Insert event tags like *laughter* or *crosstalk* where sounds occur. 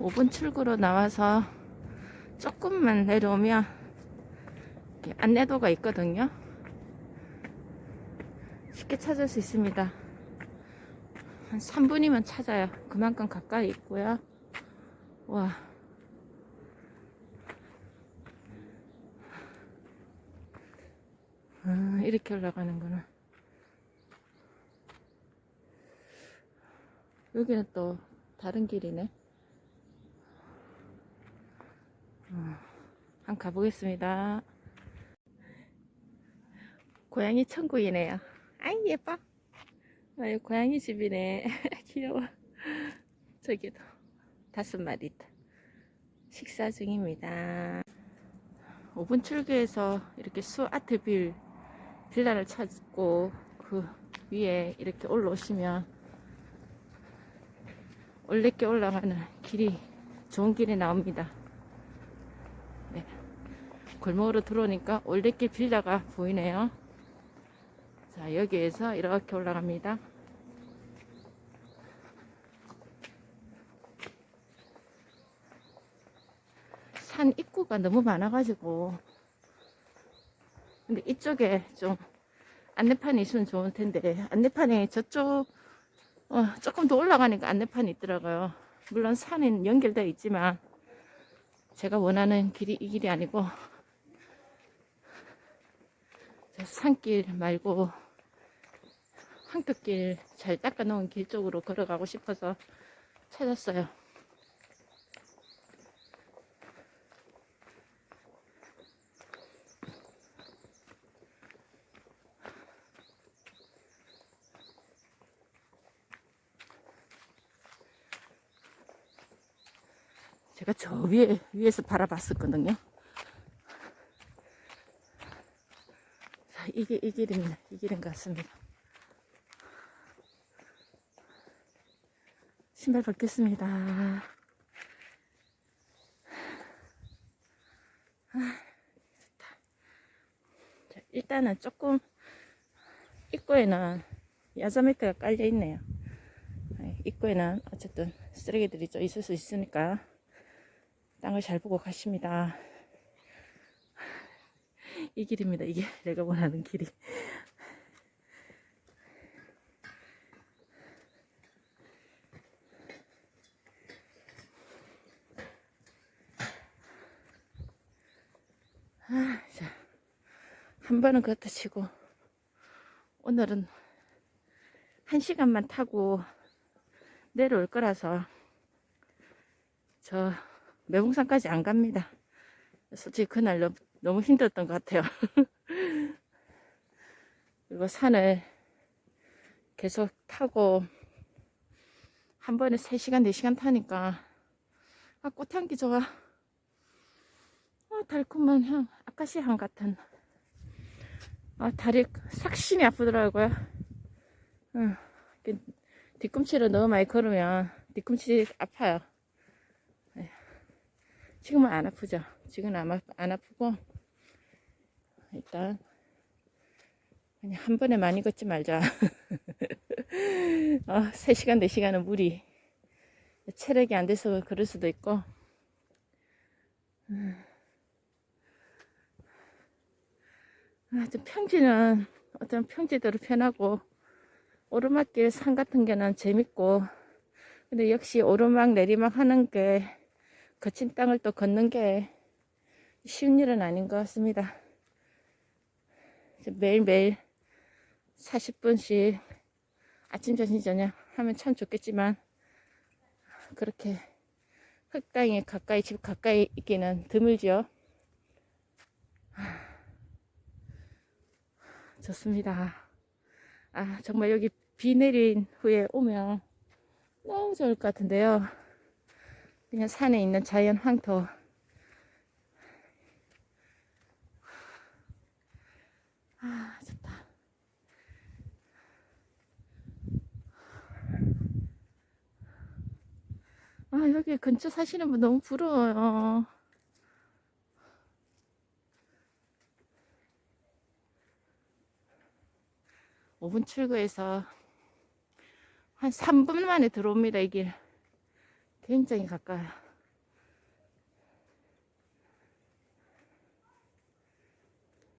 5분 출구로 나와서 조금만 내려오면 안내도가 있거든요. 쉽게 찾을 수 있습니다. 한 3분이면 찾아요. 그만큼 가까이 있고요. 와. 아, 이렇게 올라가는구나. 여기는 또 다른 길이네. 어, 한번 가보겠습니다. 고양이 천국이네요. 아이, 예뻐. 아, 이 고양이 집이네. *laughs* 귀여워. 저기도 다섯 마리 있다. 식사 중입니다. 5분 출구에서 이렇게 수 아트빌 빌라를 찾고 그 위에 이렇게 올라오시면 올레길 올라가는 길이 좋은 길이 나옵니다. 네. 골목으로 들어오니까 올레길 빌라가 보이네요. 자, 여기에서 이렇게 올라갑니다. 산 입구가 너무 많아가지고 근데 이쪽에 좀 안내판이 있으면 좋을 텐데 안내판이 저쪽 어, 조금 더 올라가니까 안내판이 있더라고요. 물론 산은 연결되어 있지만 제가 원하는 길이 이 길이 아니고 저 산길 말고 황토길 잘 닦아 놓은 길 쪽으로 걸어가고 싶어서 찾았어요. 제가 저 위에 위에서 바라봤었거든요. 자, 이게 이 길입니다. 이 길인 것 같습니다. 신발 벗겠습니다. 아. 자, 일단은 조금 입구에는 야자 매트가 깔려 있네요. 아, 입구에는 어쨌든 쓰레기들이 좀 있을 수 있으니까 땅을 잘 보고 가십니다. 이 길입니다. 이게 *laughs* 내가 원하는 길이. 아, 자, 한 번은 그렇다 치고 오늘은 한 시간만 타고 내려올 거라서 저 매봉산까지 안 갑니다. 솔직히 그날 너무, 너무 힘들었던 것 같아요. *laughs* 그리고 산을 계속 타고 한 번에 3시간, 4시간 타니까 아, 꽃향기 좋아. 아, 달콤한 향, 아카시아 향 같은. 아, 다리 삭신이 아프더라고요. 응. 뒤꿈치를 너무 많이 걸으면 뒤꿈치 아파요. 지금은 안 아프죠? 지금은 안, 아- 안 아프고 일단 그냥 한 번에 많이 걷지 말자. 어, 3시간, 4시간은 무리. 체력이 안 돼서 그럴 수도 있고. 음. 아, 좀 평지는 어떤 평지대로 편하고 오르막길 산 같은 게는 재밌고 근데 역시 오르막 내리막 하는 게 거친 땅을 또 걷는 게 쉬운 일은 아닌 것 같습니다. 매일매일 40분씩 아침, 점심, 저녁 하면 참 좋겠지만 그렇게 흙땅에 가까이, 집 가까이 있기는 드물죠. 좋습니다. 아, 정말 여기 비 내린 후에 오면 너무 좋을 것 같은데요. 그냥 산에 있는 자연 황토. 아, 좋다. 아, 여기 근처 사시는 분 너무 부러워요. 오분 출구에서 한 3분 만에 들어옵니다, 이 길. 굉장히 가까워요.